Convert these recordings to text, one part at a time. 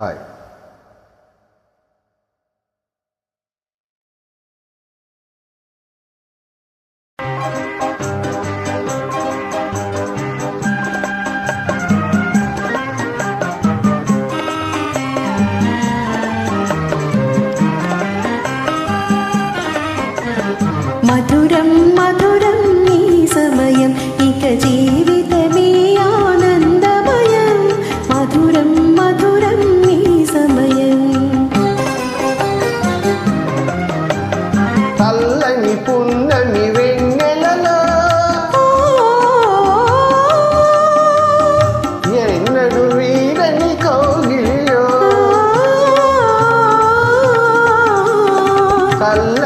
Hi మధురం మధురం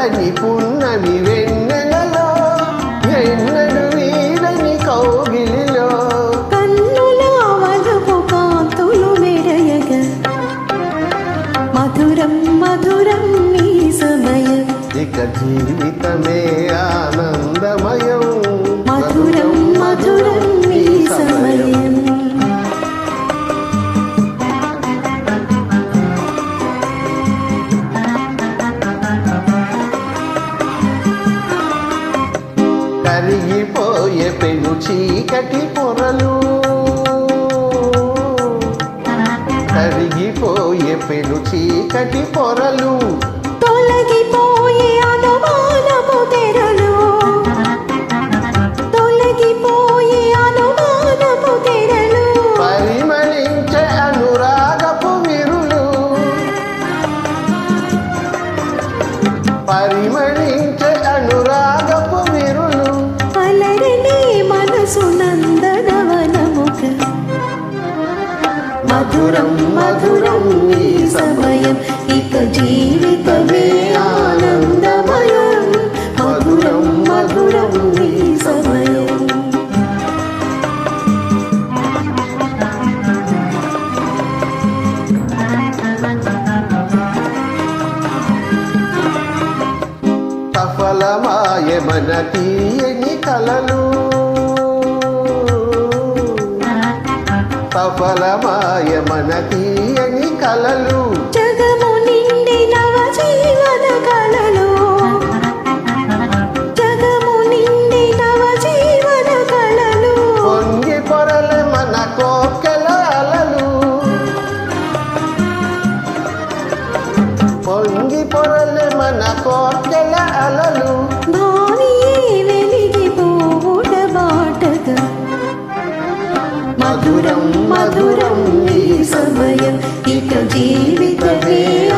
చల్లని పున్నమి వెన్నెలలో ఎన్నడు వీడని కౌగిలిలో. కన్నుల వలపు కాంతులు మెరయగ మధురం మధురం నీ సమయం. ఇక జీవితమే పెను చీకటి పొరలు కరిగిపోయే పెను చీకటి పొరలు తొలగిపోయే అనుమానము తెరలు. తొలగిపోయే అనుమానము తెరలు. పరిమళించే అనురాగపు విరులు. పరిమళించే మధురం మధురం ఈ సమయం. ఇక జీవితమే ఆనందమయం. మధురం మధురం ఈ సమయం. సఫలమాయ మన తీయని కలలు సఫలమాయ మన తీయని కలలు. జగము నిండి నవ జీవన కళలు జగము నిండి నవ జీవన కళలు పొంగి పొరల మన కోకెల అలలు. పొంగి పొరల మన కోకెల అలలు. మధురం